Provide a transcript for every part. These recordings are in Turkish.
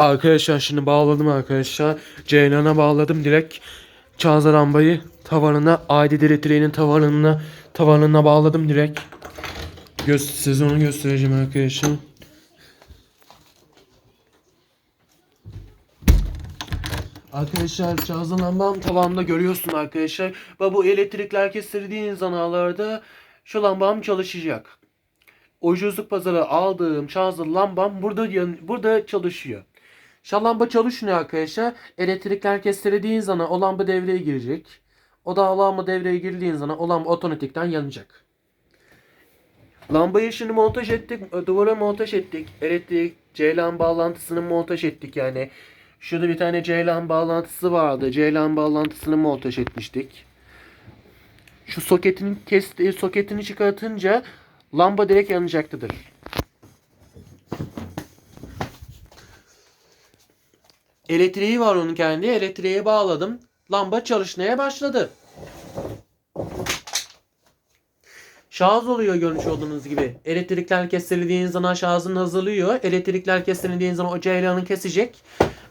Arkadaşlar şimdi bağladım arkadaşlar. Ceylan'a bağladım direkt. Çağza lambayı tavanına, Aydi elektriğinin tavanına, tavanına bağladım direkt. Göz, size onu göstereceğim arkadaşlar. Arkadaşlar Çağza lambam tavanda görüyorsun arkadaşlar. Ve bu elektrikler kesildiğin zamanlarda şu lambam çalışacak. Ucuzluk pazarı aldığım Çağza lambam burada burada çalışıyor. Şu lamba çalışmıyor arkadaşlar. Elektrikler kesildiğin zaman o lamba devreye girecek. O da lamba devreye girdiğin zaman o lamba otomatikten yanacak. Lambayı şimdi montaj ettik. Duvara montaj ettik. Elektrik ceylan bağlantısını montaj ettik yani. Şurada bir tane ceylan bağlantısı vardı. Ceylan bağlantısını montaj etmiştik. Şu soketini kesti, soketini çıkartınca lamba direkt yanacaktıdır. Elektriği var onun kendi. Elektriğe bağladım. Lamba çalışmaya başladı. Şarj oluyor görmüş olduğunuz gibi. Elektrikler kesildiğin zaman şarjını hazırlıyor. Elektrikler kesildiğin zaman o ceylanı kesecek.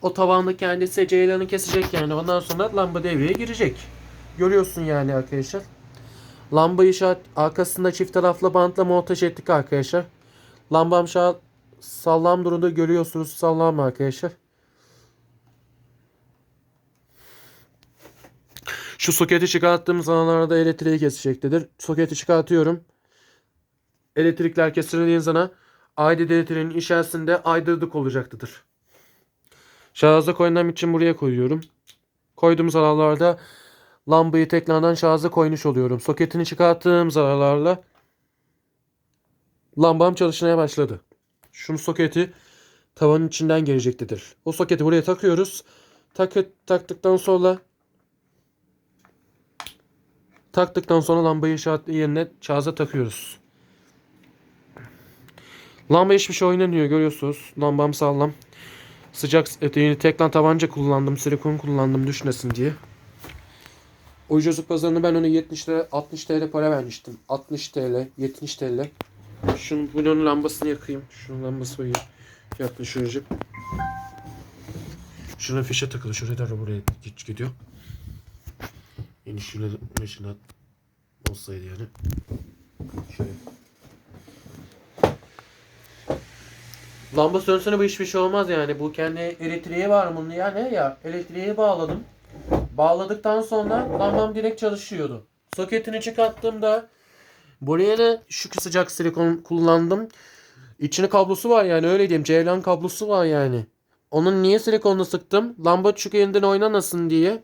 O tavanda kendisi ceylanı kesecek yani. Ondan sonra lamba devreye girecek. Görüyorsun yani arkadaşlar. Lambayı şart arkasında çift taraflı bantla montaj ettik arkadaşlar. Lambam an sallam durumda görüyorsunuz sallam arkadaşlar. Şu soketi çıkarttığım zamanlarda elektriği kesecektedir. Soketi çıkartıyorum. Elektrikler kesildiği zaman aydın elektriğin içerisinde aydınlık olacaktadır. Şarja koymam için buraya koyuyorum. Koyduğum zararlarda lambayı tekrardan şarja koymuş oluyorum. Soketini çıkarttığım zararlarla lambam çalışmaya başladı. Şunu soketi tavanın içinden gelecektedir. O soketi buraya takıyoruz. Tak taktıktan sonra taktıktan sonra lambayı şart yerine şarja takıyoruz. Lamba hiçbir şey oynanıyor görüyorsunuz. Lambam sağlam. Sıcak eteğini teklan tabanca kullandım. Silikon kullandım düşmesin diye. Ucuzluk pazarını ben ona 70 TL, 60 TL para vermiştim. 60 TL, 70 TL. Şunun bunun lambasını yakayım. Şunun lambası uyuyor. Yaklaşıyor. Şuna fişe takılı. Şuraya da buraya gidiyor. Şöyle mesela olsaydı yani. Şöyle. Lamba sönsene bu hiçbir şey olmaz yani. Bu kendi elektriği var bunun ya ne ya? Elektriği bağladım. Bağladıktan sonra lambam direkt çalışıyordu. Soketini çıkarttığımda buraya da şu sıcak silikon kullandım. İçine kablosu var yani öyle diyeyim. Ceylan kablosu var yani. Onun niye silikonunu sıktım? Lamba çünkü elinden oynamasın diye.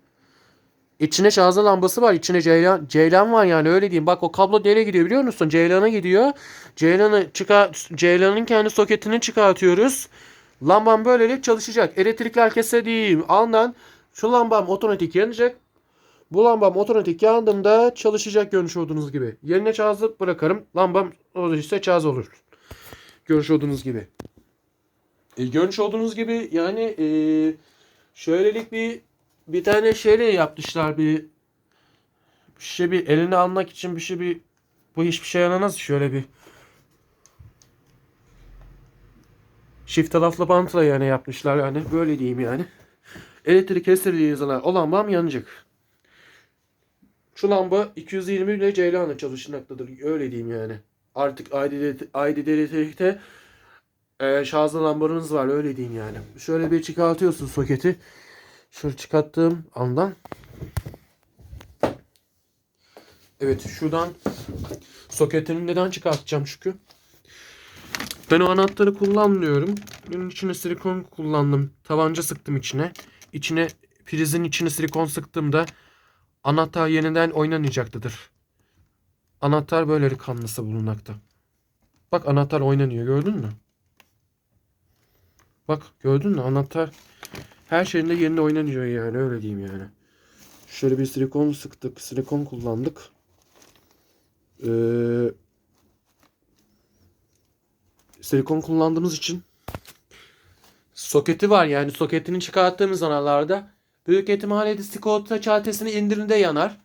İçine şarj lambası var. İçine ceylan, ceylan var yani öyle diyeyim. Bak o kablo nereye gidiyor biliyor musun? Ceylana gidiyor. Ceylanı çıkar Ceylan'ın kendi soketini çıkartıyoruz. Lambam böylelik çalışacak. Elektrikler kesildiğim andan şu lambam otomatik yanacak. Bu lambam otomatik yandığında çalışacak görmüş olduğunuz gibi. Yerine şarjı bırakarım. Lambam olursa şarj olur. Görmüş olduğunuz gibi. E, görmüş olduğunuz gibi yani e, şöylelik bir bir tane şeyle yapmışlar bir bir şey bir elini almak için bir şey bir bu hiçbir şey yaramaz şöyle bir çift taraflı bantla yani yapmışlar yani böyle diyeyim yani. Elektrik kesildiği zaman o lambam yanacak. Şu lamba 220 ile Ceylan'la çalışmaktadır. Öyle diyeyim yani. Artık ID elektrikte e, şarjlı lambalarımız var öyle diyeyim yani. Şöyle bir çıkartıyorsun soketi. Şöyle çıkarttığım andan. Evet şuradan soketini neden çıkartacağım çünkü. Ben o anahtarı kullanmıyorum. Bunun içine silikon kullandım. Tabanca sıktım içine. İçine prizin içine silikon sıktığımda anahtar yeniden oynanacaktır. Anahtar böyle kanlısı bulunmakta. Bak anahtar oynanıyor gördün mü? Bak gördün mü anahtar her şeyinde yerinde oynanıyor yani öyle diyeyim yani. Şöyle bir silikon sıktık. Silikon kullandık. Ee, silikon kullandığımız için soketi var yani soketini çıkarttığımız analarda büyük ihtimalle de sigorta çartesini indirinde yanar.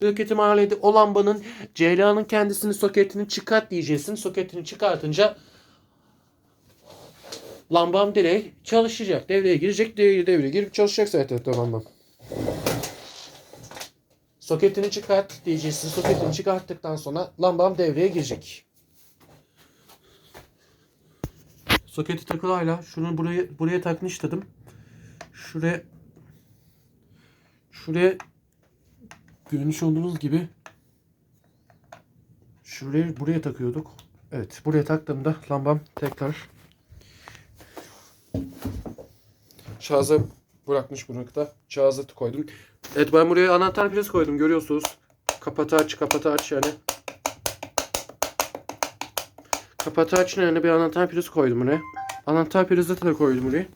Büyük ihtimalle de o lambanın Ceylan'ın kendisini soketini çıkart diyeceksin. Soketini çıkartınca lambam direkt çalışacak. Devreye girecek. Devreye, devreye girip çalışacak zaten lambam. Soketini çıkart diyeceksin. Soketini çıkarttıktan sonra lambam devreye girecek. Soketi takılı hala. Şunu buraya buraya takmıştım. Şuraya şuraya görmüş olduğunuz gibi şuraya buraya takıyorduk. Evet, buraya taktığımda lambam tekrar şarja bırakmış bulunmakta. Şarja koydum. Evet ben buraya anahtar priz koydum görüyorsunuz. Kapatı aç, kapatı aç yani. Kapatı aç yani bir anahtar priz koydum buraya. Anahtar prizi de koydum buraya.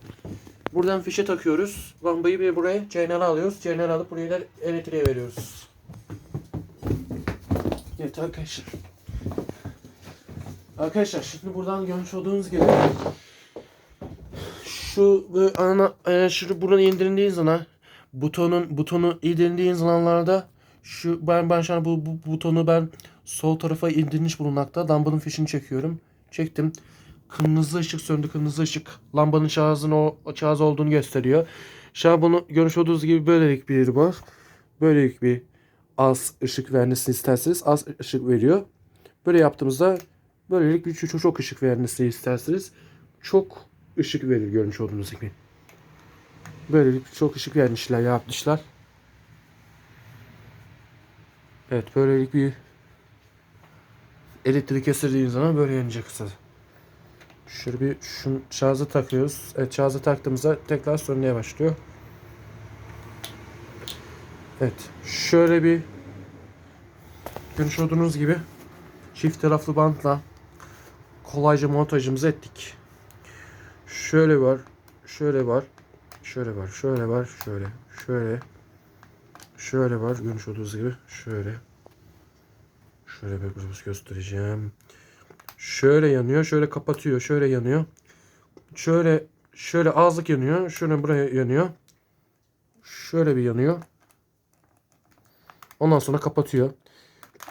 Buradan fişe takıyoruz. Lambayı bir buraya çeynel alıyoruz. Çeynel alıp buraya da elektriğe veriyoruz. Evet arkadaşlar. Arkadaşlar şimdi buradan görmüş olduğunuz gibi şu bu ana e, şu buradan indirildiği zaman butonun butonu indirildiği zamanlarda şu ben ben şu an bu, bu butonu ben sol tarafa indirmiş bulunmakta. Lambanın fişini çekiyorum. Çektim. Kırmızı ışık söndü. Kırmızı ışık lambanın şarjın o şarj olduğunu gösteriyor. Şu an bunu görmüş olduğunuz gibi böylelik bir var. Böylelik bir az ışık vermesini isterseniz az ışık veriyor. Böyle yaptığımızda böylelik bir çok, çok ışık vermesini isterseniz çok ışık verir görmüş olduğunuz gibi. Böylelik çok ışık vermişler yapmışlar. Evet böylelik bir elektrik kesildiği zaman böyle yanacak kısaca. Şöyle bir şun şarjı takıyoruz. Evet şarjı taktığımızda tekrar sönmeye başlıyor. Evet. Şöyle bir görmüş olduğunuz gibi çift taraflı bantla kolayca montajımızı ettik. Şöyle var, şöyle var, şöyle var, şöyle var, şöyle, şöyle, şöyle var. Görmüş olduğunuz gibi şöyle. Şöyle bir biraz göstereceğim. Şöyle yanıyor, şöyle kapatıyor, şöyle yanıyor. Şöyle şöyle ağızlık yanıyor, şöyle buraya yanıyor. Şöyle bir yanıyor. Ondan sonra kapatıyor.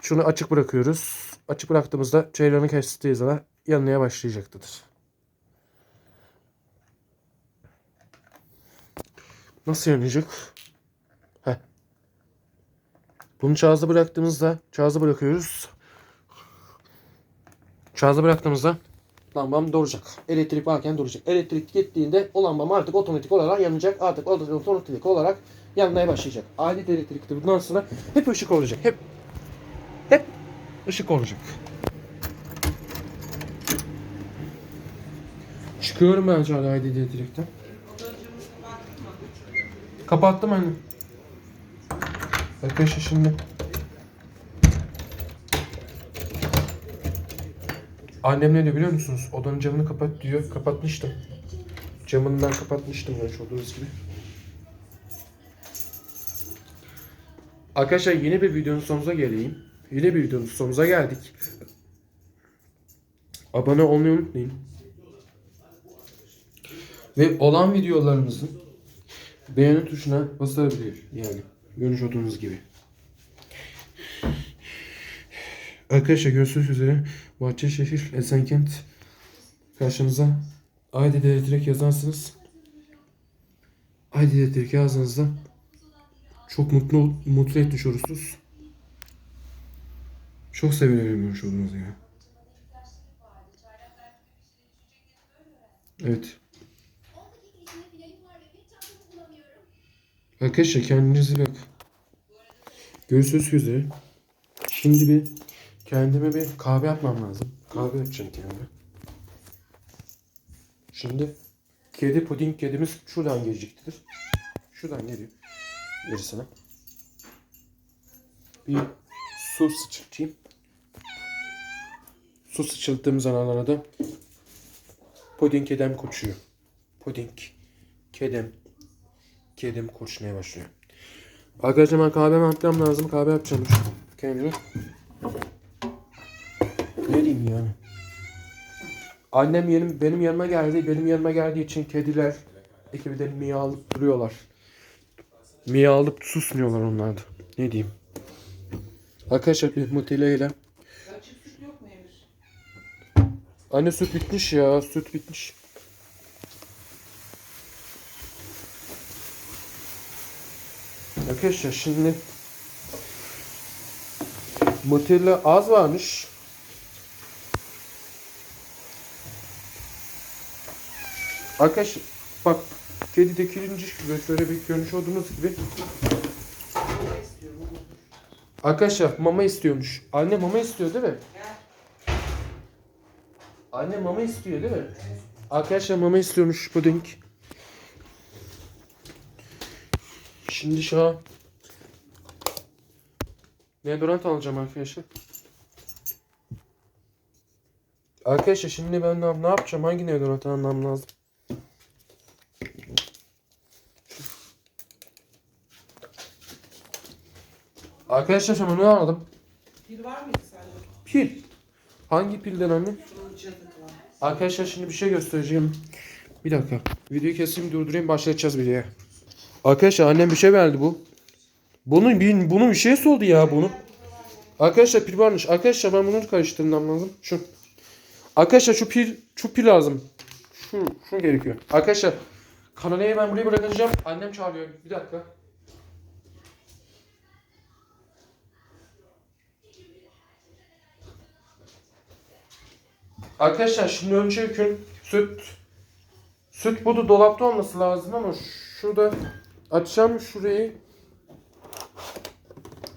Şunu açık bırakıyoruz. Açık bıraktığımızda ceylanı kestiği zaman yanmaya başlayacaktır. Nasıl yanacak? Heh. Bunu çağızda bıraktığımızda çağızda bırakıyoruz. Çağızda bıraktığımızda lambam duracak. Elektrik varken duracak. Elektrik gittiğinde o lambam artık otomatik olarak yanacak. Artık otomatik olarak yanmaya başlayacak. Alet elektrikte bundan sonra hep ışık olacak. Hep hep ışık olacak. Çıkıyorum ben şu an alet elektrikten. Kapattım anne. Arkadaşlar şimdi Annem ne diyor biliyor musunuz? Odanın camını kapat diyor. Kapatmıştım. Camını ben kapatmıştım görmüş olduğunuz gibi. Arkadaşlar yeni bir videonun sonuna geleyim. Yeni bir videonun sonuna geldik. Abone olmayı unutmayın. Ve olan videolarımızın beğeni tuşuna basabilir yani. Görmüş olduğunuz gibi. Arkadaşlar görüşmek üzere. Bahçeşehir, Esenkent karşınıza Aydi Elektrik yazarsınız. Aydi Elektrik yazdığınızda çok mutlu mutlu etmiş olursunuz. Çok seviniyorum görmüş olduğunuz gibi. Evet. Arkadaşlar kendinize bak. Görüşürüz üzere. Şimdi bir kendime bir kahve yapmam lazım. Kahve yapacağım kendime. Şimdi kedi puding kedimiz şuradan gelecektir. Şuradan geliyor. Gerisine. Bir su sıçratayım. Su sıçrattığım zamanlarda da puding kedem koşuyor. Puding kedem kedim koşmaya başlıyor. Arkadaşlar ben kahve yapmam lazım. Kahve yapacağım kendime. Ne diyeyim yani? Annem benim, benim yanıma geldi. Benim yanıma geldiği için kediler ekibi de miyavlayıp duruyorlar. Miyavlayıp susmuyorlar onlar da. Ne diyeyim? Arkadaşlar bir mutile ile. Anne süt bitmiş ya. Süt bitmiş. Arkadaşlar şimdi Motorla az varmış. Arkadaşlar bak kedi dökülünce şöyle, şöyle bir görünüş olduğunuz gibi. Arkadaşlar mama istiyormuş. Anne mama istiyor değil mi? Anne mama istiyor değil mi? Arkadaşlar mama istiyormuş puding. Şimdi şu an Deodorant alacağım arkadaşlar. Arkadaşlar şimdi ben ne, yapacağım? Hangi deodorant almam lazım? Arkadaşlar şimdi ne aldım? Bir var mıydı sende? Pil. Hangi pilden anne? Arkadaşlar şimdi bir şey göstereceğim. Bir dakika. Videoyu keseyim durdurayım başlayacağız videoya. Arkadaşlar annem bir şey verdi bu. Bunun bir, bunun bir şeysi oldu ya bunu. Arkadaşlar pil varmış. Arkadaşlar ben bunu karıştırmam lazım. Şu. Arkadaşlar şu pil şu pil lazım. Şu şu gerekiyor. Arkadaşlar kamerayı ben buraya bırakacağım. Annem çağırıyor. Bir dakika. Arkadaşlar şimdi önce gün süt süt budu dolapta olması lazım ama şurada açacağım şurayı.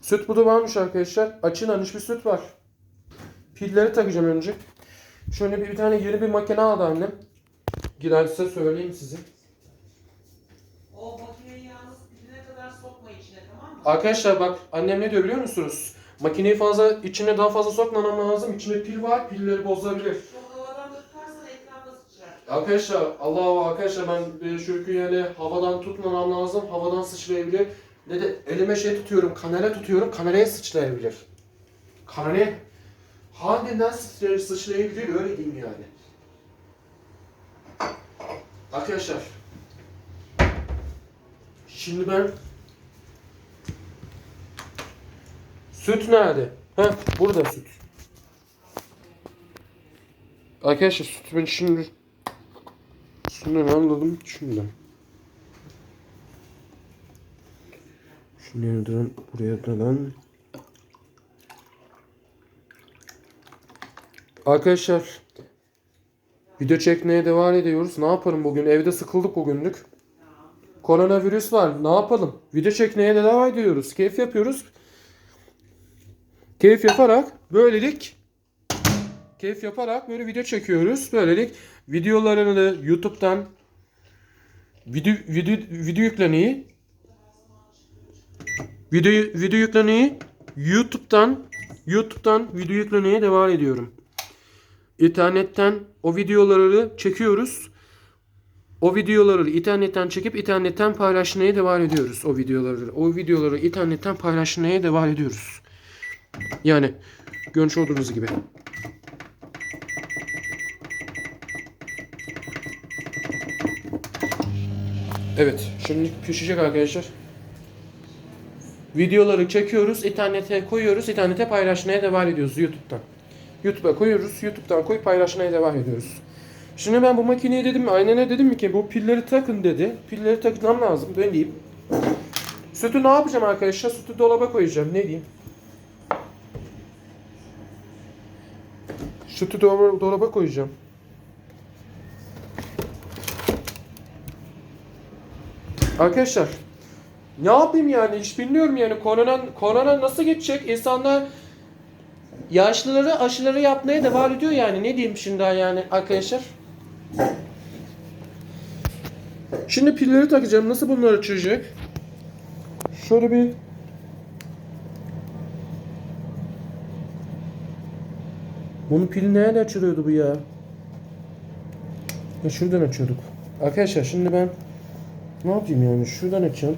Süt budu varmış arkadaşlar. Açılmamış bir süt var. Pilleri takacağım önce. Şöyle bir, bir tane yeni bir makine aldı annem. Giderse söyleyeyim size. O makineyi yalnız dibine kadar sokma içine tamam mı? Arkadaşlar bak annem ne diyor biliyor musunuz? Makineyi fazla içine daha fazla sokmamam lazım. İçinde pil var. Pilleri bozabilir. Çok havadan da tutarsan etrafa sıçrar. Arkadaşlar Allah arkadaşlar ben çünkü yani havadan tutmamam lazım. Havadan sıçrayabilir. Ne de elime şey tutuyorum, kamera tutuyorum, kameraya sıçrayabilir. Kameraya halinden sıçray sıçrayabilir öyle diyeyim yani. Arkadaşlar Şimdi ben Süt nerede? Heh burada süt. Arkadaşlar süt ben şimdi Şundan anladım şundan. Şunu nereden buraya neden? Arkadaşlar video çekmeye devam ediyoruz. Ne yapalım bugün? Evde sıkıldık bugünlük. Koronavirüs var. Ne yapalım? Video çekmeye de devam ediyoruz. Keyif yapıyoruz. Keyif yaparak böylelik keyif yaparak böyle video çekiyoruz. Böylelik videolarını da YouTube'dan video video video yüklemeyi video video yüklemeyi YouTube'dan YouTube'dan video yüklemeye devam ediyorum. İnternetten o videoları çekiyoruz. O videoları internetten çekip internetten paylaşmaya devam ediyoruz o videoları. O videoları internetten paylaşmaya devam ediyoruz. Yani görmüş olduğunuz gibi. Evet, şimdi pişecek arkadaşlar. Videoları çekiyoruz, internete koyuyoruz, internete paylaşmaya devam ediyoruz YouTube'dan. YouTube'a koyuyoruz, YouTube'dan koyup paylaşmaya devam ediyoruz. Şimdi ben bu makineye dedim, aynene dedim ki bu pilleri takın dedi. Pilleri takmam lazım, ben. Sütü ne yapacağım arkadaşlar? Sütü dolaba koyacağım, ne diyeyim? Sütü dolaba koyacağım. Arkadaşlar ne yapayım yani hiç bilmiyorum yani korona, korona nasıl geçecek insanlar yaşlıları aşıları yapmaya devam ediyor yani ne diyeyim şimdi yani arkadaşlar. Şimdi pilleri takacağım nasıl bunlar açılacak? Şöyle bir Bunun pili nerede açılıyordu bu ya? Ya şuradan açıyorduk. Arkadaşlar şimdi ben ne yapayım yani? Şuradan açacağım.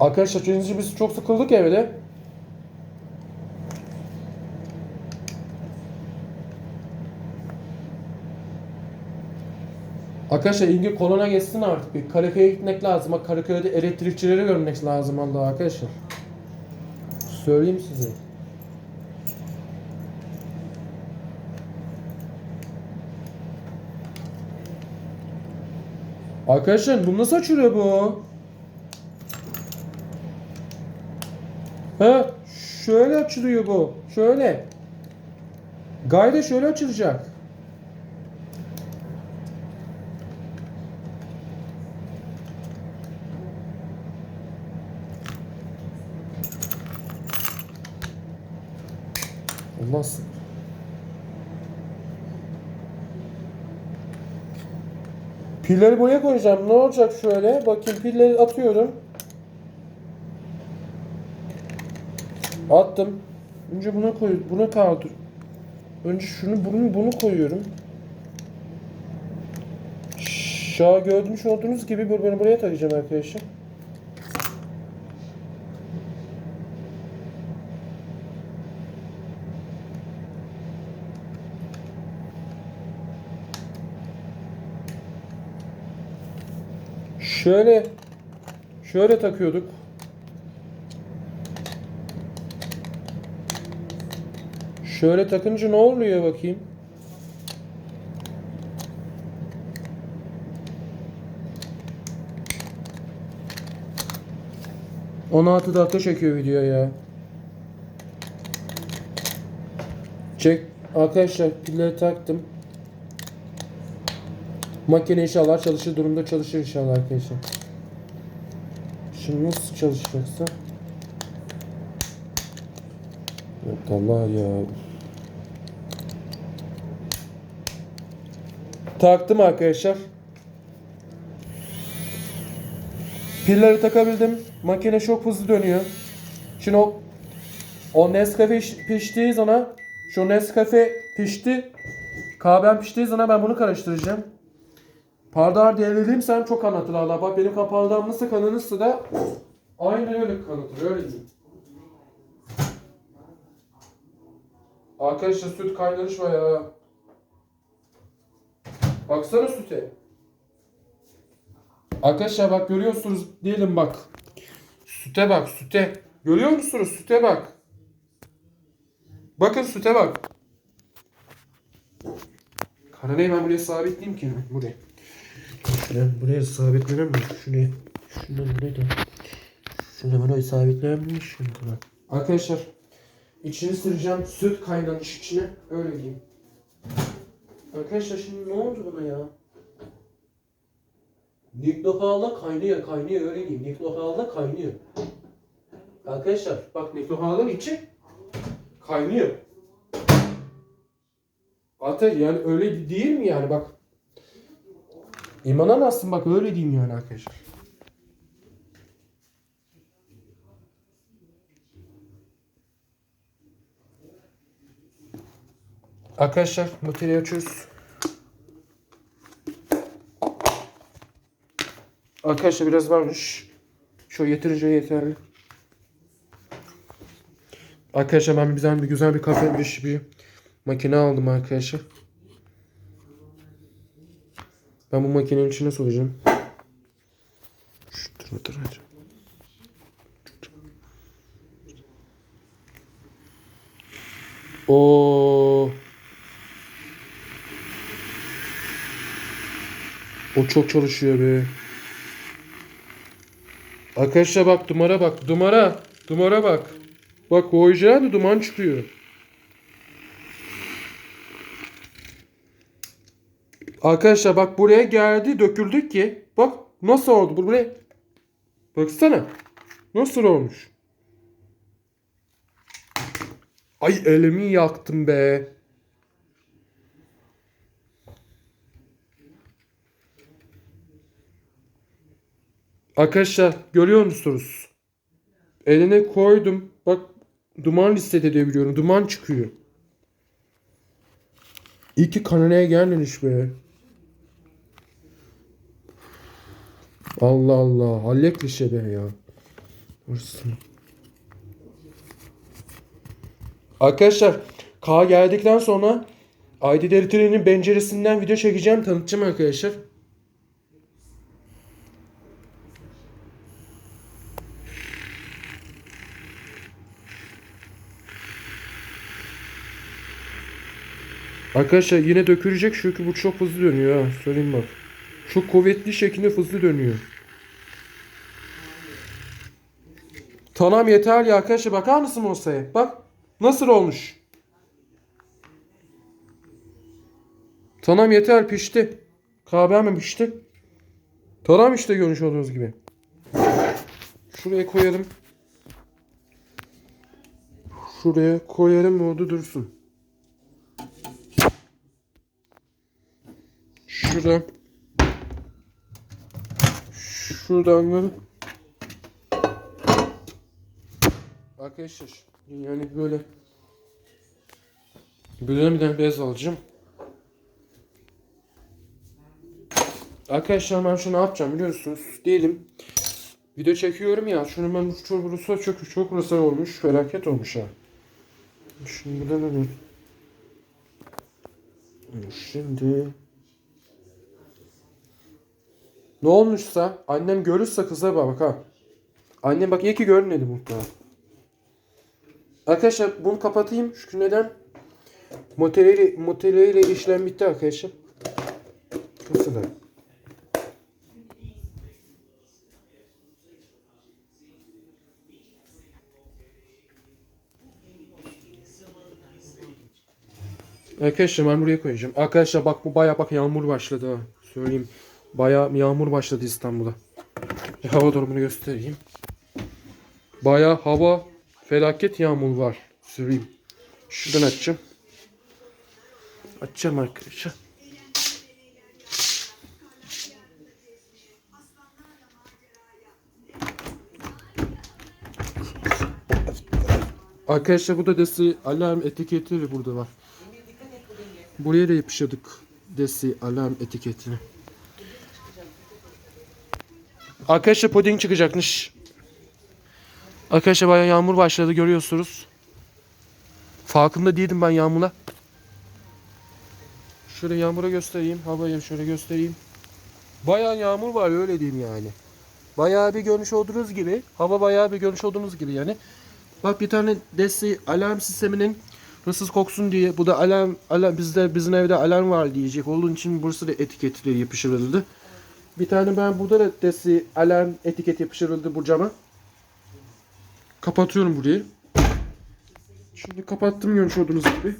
Arkadaşlar çünkü biz çok sıkıldık evde. Arkadaşlar ilgi korona geçsin artık. Bir Karaköy'e gitmek lazım. Karaköy'de elektrikçileri görmek lazım Allah arkadaşlar. Söyleyeyim size. Arkadaşlar bu nasıl açılıyor bu? Ha şöyle açılıyor bu. Şöyle. Gayda şöyle açılacak. Olmaz. Pilleri buraya koyacağım. Ne olacak şöyle? Bakayım pilleri atıyorum. Attım. Önce buna koy, buna kaldır. Önce şunu bunu bunu koyuyorum. Şu görmüş olduğunuz gibi bu- bunu buraya takacağım arkadaşlar. Şöyle şöyle takıyorduk. Şöyle takınca ne oluyor bakayım? ...16 dakika çekiyor video ya. Çek. Arkadaşlar pilleri taktım. Makine inşallah çalışır durumda çalışır inşallah arkadaşlar. Şimdi nasıl çalışacaksa? Yok Allah ya. Taktım arkadaşlar. Pilleri takabildim. Makine çok hızlı dönüyor. Şimdi o, o Nescafe piş- piştiği zaman şu Nescafe pişti. Kahvem piştiği zaman ben bunu karıştıracağım. Pardar devrildiğimsem çok anlatır Allah. Bak benim kapağımdan nasıl kanınırsa da aynen öyle kanıtır. Öyle diyeyim. Arkadaşlar süt kaynamış bayağı. Baksana süte. Arkadaşlar bak görüyorsunuz diyelim bak. Süte bak süte. Görüyor musunuz? Süte bak. Bakın süte bak. Karanayı ben buraya sabitleyeyim ki. Buraya. Şuraya, buraya sabitlemem mi? Şuraya. Şuradan buraya da. Şuradan buraya sabitlenmiş. Arkadaşlar. içini süreceğim. Süt kaynamış içine. Öyle diyeyim. Arkadaşlar şimdi ne oldu buna ya? Niklohal'da kaynıyor, kaynıyor öyle diyeyim. Niklohal'da kaynıyor. Arkadaşlar bak Niklohal'ın içi kaynıyor. Hatta yani öyle değil mi yani bak. İnanamazsın bak öyle diyeyim yani arkadaşlar. Arkadaşlar materyali açıyoruz. Arkadaşlar biraz varmış. Şu yeterince yeterli. Arkadaşlar ben güzel bir güzel bir kafe bir, bir makine aldım arkadaşlar. Ben bu makinenin içine soyacağım. Şu dur dur dur. Oo. O çok çalışıyor be. Arkadaşlar bak dumara bak. Dumara. Dumara bak. Bak koyacağın duman çıkıyor. Arkadaşlar bak buraya geldi döküldük ki. Bak nasıl oldu bu buraya. Baksana. Nasıl olmuş. Ay elimi yaktım be. Arkadaşlar görüyor musunuz? Eline koydum. Bak duman hissedebiliyorum. Duman çıkıyor. İyi ki kanalaya gelmemiş be. Allah Allah. Hallek bir şey be ya. Hırsın. Arkadaşlar K geldikten sonra ID Deritri'nin penceresinden video çekeceğim. Tanıtacağım arkadaşlar. Arkadaşlar yine dökülecek çünkü bu çok hızlı dönüyor ha. Söyleyeyim bak. Çok kuvvetli şekilde hızlı dönüyor. Tamam yeterli arkadaşlar bakar mısın masaya? Bak nasıl olmuş. Tamam yeter pişti. Kahve mi pişti? Tamam işte görmüş olduğunuz gibi. Şuraya koyalım. Şuraya koyarım oldu dursun. Şuradan. Şuradan da. Arkadaşlar yani böyle böyle bir tane bez alacağım. Arkadaşlar ben şunu yapacağım biliyorsunuz. Diyelim video çekiyorum ya. Şunu ben çok çok çok burası olmuş. Felaket olmuş ha. Şimdi ne? Şimdi ne olmuşsa annem görürse kıza bak ha. Annem bak iyi ki görmedi muhtemelen. Arkadaşlar bunu kapatayım. Çünkü neden? Moteleyle, moteleyle işlem bitti arkadaşlar. Nasıl da? Arkadaşlar ben buraya koyacağım. Arkadaşlar bak bu baya bak yağmur başladı. Söyleyeyim. Baya yağmur başladı İstanbul'da. Bir hava durumunu göstereyim. Baya hava felaket yağmur var. Söyleyeyim. Şuradan açacağım. Açacağım arkadaşlar. Arkadaşlar bu da desi alarm etiketi burada var. Buraya da yapıştırdık desi alarm etiketini. Arkadaşlar puding çıkacakmış. Arkadaşlar bayağı yağmur başladı görüyorsunuz. Farkında değildim ben yağmura. Şöyle yağmura göstereyim. Havayı şöyle göstereyim. Bayağı yağmur var öyle diyeyim yani. Bayağı bir görmüş olduğunuz gibi. Hava bayağı bir görmüş olduğunuz gibi yani. Bak bir tane desi alarm sisteminin hırsız koksun diye. Bu da alarm, alarm bizde bizim evde alarm var diyecek. Onun için burası da etiketleri yapıştırıldı. Bir tane ben burada da desi alarm etiket yapıştırıldı bu cama. Kapatıyorum burayı. Şimdi kapattım görmüş olduğunuz gibi.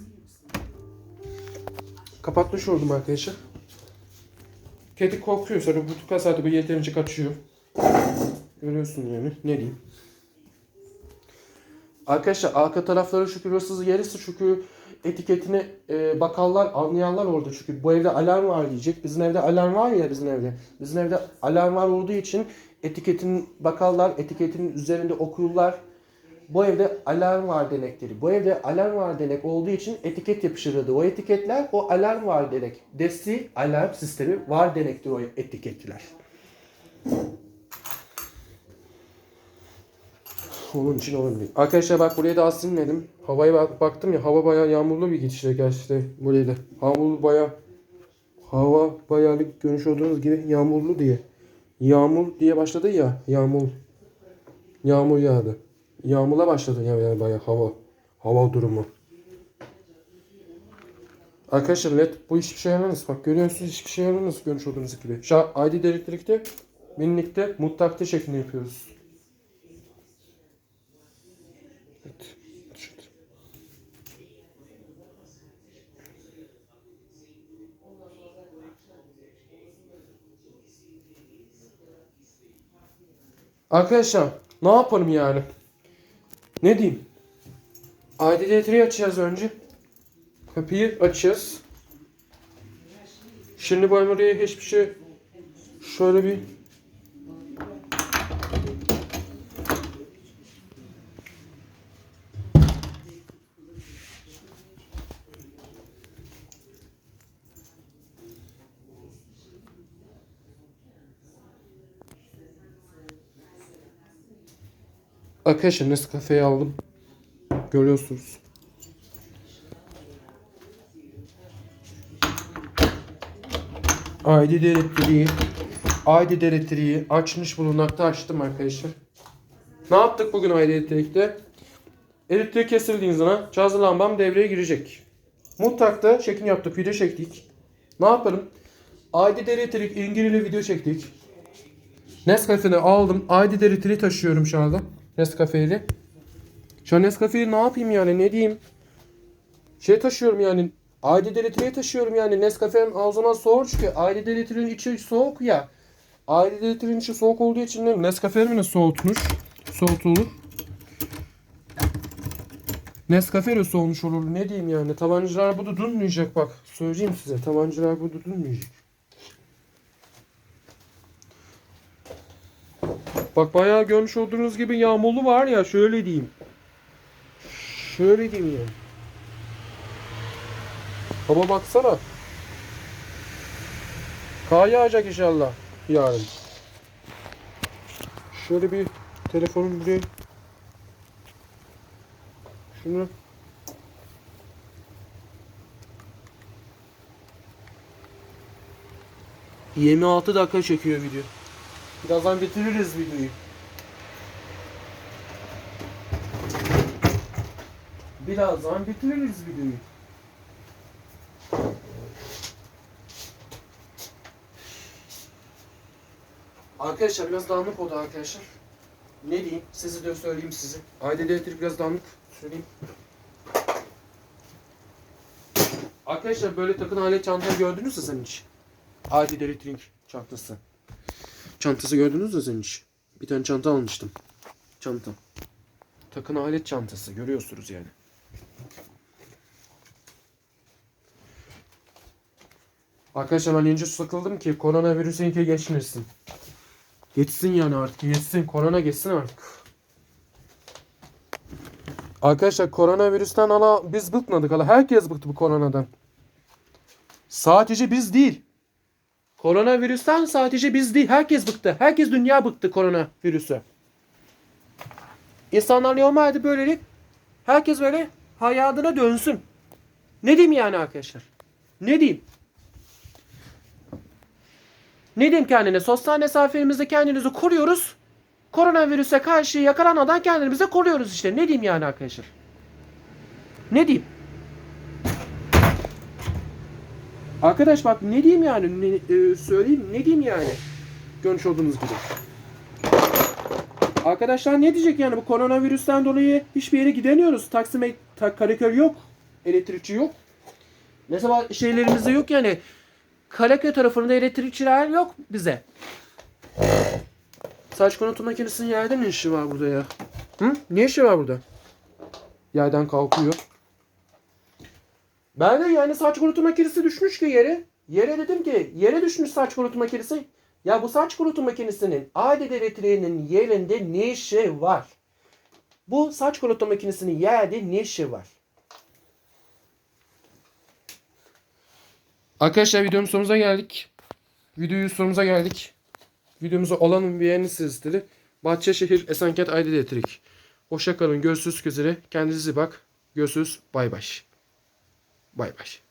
Kapatmış oldum arkadaşlar. Kedi korkuyor sonra bu kasada bu yeterince kaçıyor. Görüyorsun yani ne diyeyim. Arkadaşlar arka tarafları şükür hırsız gelirse çünkü etiketini e, bakallar anlayanlar orada çünkü bu evde alarm var diyecek. Bizim evde alarm var ya bizim evde. Bizim evde alarm var olduğu için etiketin bakallar etiketinin üzerinde okuyurlar. Bu evde alarm var denekleri. Bu evde alarm var denek olduğu için etiket yapıştırıldı. O etiketler o alarm var denek. Desi alarm sistemi var denektir o etiketler. Onun için olabilir. Arkadaşlar bak buraya da asilmedim. Havaya bak, baktım ya hava bayağı yağmurlu bir geçişte gerçekten buraya da. Hava bayağı hava bayağı bir görmüş olduğunuz gibi yağmurlu diye. Yağmur diye başladı ya yağmur. Yağmur yağdı. Yağmurla başladı ya yani bayağı hava. Hava durumu. Arkadaşlar led bu hiçbir şey yaramaz. Bak görüyorsunuz hiçbir şey yaramaz görmüş olduğunuz gibi. Şu an ID elektrikte binlikte mutlakta şeklinde yapıyoruz. Evet. Arkadaşlar ne yapalım yani? Ne diyeyim? IDD3'yi açacağız önce. Kapıyı açacağız. Şimdi ben oraya hiçbir şey şöyle bir Arkadaşlar Nescafe'yi aldım. Görüyorsunuz. ID elektriği ID elektriği açmış bulunmakta açtım arkadaşlar. Ne yaptık bugün ID elektrikte? Elektrik kesildiği zaman cihazlı lambam devreye girecek. Mutfakta çekim yaptık, video çektik. Ne yapalım? ID Elektrik İngilizce video çektik. Nescafe'ni aldım. ID Elektriği taşıyorum şu anda. Nescafe'yle. Şu an Nescafe'yi ne yapayım yani ne diyeyim? Şey taşıyorum yani. ID Elektriği taşıyorum yani. Nescafe'nin zaman soğuk çünkü ID Elektriğin içi soğuk ya. ID Elektriğin içi soğuk olduğu için de Nescafe'nin de soğutmuş. Soğutulur. Nescafe soğumuş olur. Ne diyeyim yani. Tabancılar burada durmayacak bak. Söyleyeyim size. Tabancılar burada durmayacak. Bak bayağı görmüş olduğunuz gibi yağmurlu var ya. Şöyle diyeyim. Şöyle diyeyim yani. Baba baksana. Kar yağacak inşallah yarın. Şöyle bir telefonum buraya. Şunu. ...26 dakika çekiyor video. Birazdan bitiririz videoyu. Birazdan bitiririz videoyu. Arkadaşlar biraz dağınık oldu arkadaşlar. Ne diyeyim? Sizi de söyleyeyim size. Aile elektrik biraz dağınık. Söyleyeyim. Arkadaşlar böyle takın alet çantayı gördünüz mü sen hiç? Aile elektrik çantası. Çantası gördünüz mü sen hiç? Bir tane çanta almıştım. Çanta. Takın alet çantası görüyorsunuz yani. Arkadaşlar ben ince sıkıldım ki koronavirüs inke geçmesin. Geçsin yani artık geçsin. Korona geçsin artık. Arkadaşlar koronavirüsten hala biz bıkmadık hala. Herkes bıktı bu koronadan. Sadece biz değil. Koronavirüsten sadece biz değil. Herkes bıktı. Herkes dünya bıktı koronavirüsü. İnsanlar normalde böylelik herkes böyle hayatına dönsün. Ne diyeyim yani arkadaşlar? Ne diyeyim? Ne diyeyim kendine? Sosyal mesafemizde kendimizi koruyoruz. Koronavirüse karşı yakalanmadan kendimizi koruyoruz işte. Ne diyeyim yani arkadaşlar? Ne diyeyim? Arkadaş bak ne diyeyim yani? Ne, e, söyleyeyim ne diyeyim yani? Görmüş olduğunuz gibi. Arkadaşlar ne diyecek yani bu koronavirüsten dolayı hiçbir yere gidemiyoruz. Taksim'e ta, Karaköy yok. Elektrikçi yok. Mesela şeylerimizde yok yani. Karaköy tarafında elektrikçiler yok bize. Saç kurutma makinesinin yerde ne işi var burada ya? Hı? Ne işi var burada? Yerden kalkıyor. Ben de yani saç kurutma makinesi düşmüş ki yere. Yere dedim ki yere düşmüş saç kurutma makinesi. Ya bu saç kurutma makinesinin adet elektriğinin yerinde ne işi var? Bu saç kurutma makinesinin yerde ne işi var? Arkadaşlar videonun sonuna geldik. Videoyu sonumuza geldik. Videomuzu olanın beğenisi istedi. Bahçeşehir Esenkent Aydın Elektrik. Hoşça kalın. Görüşürüz üzere. Kendinize bak. Görüşürüz. Bay bay. Bay bay.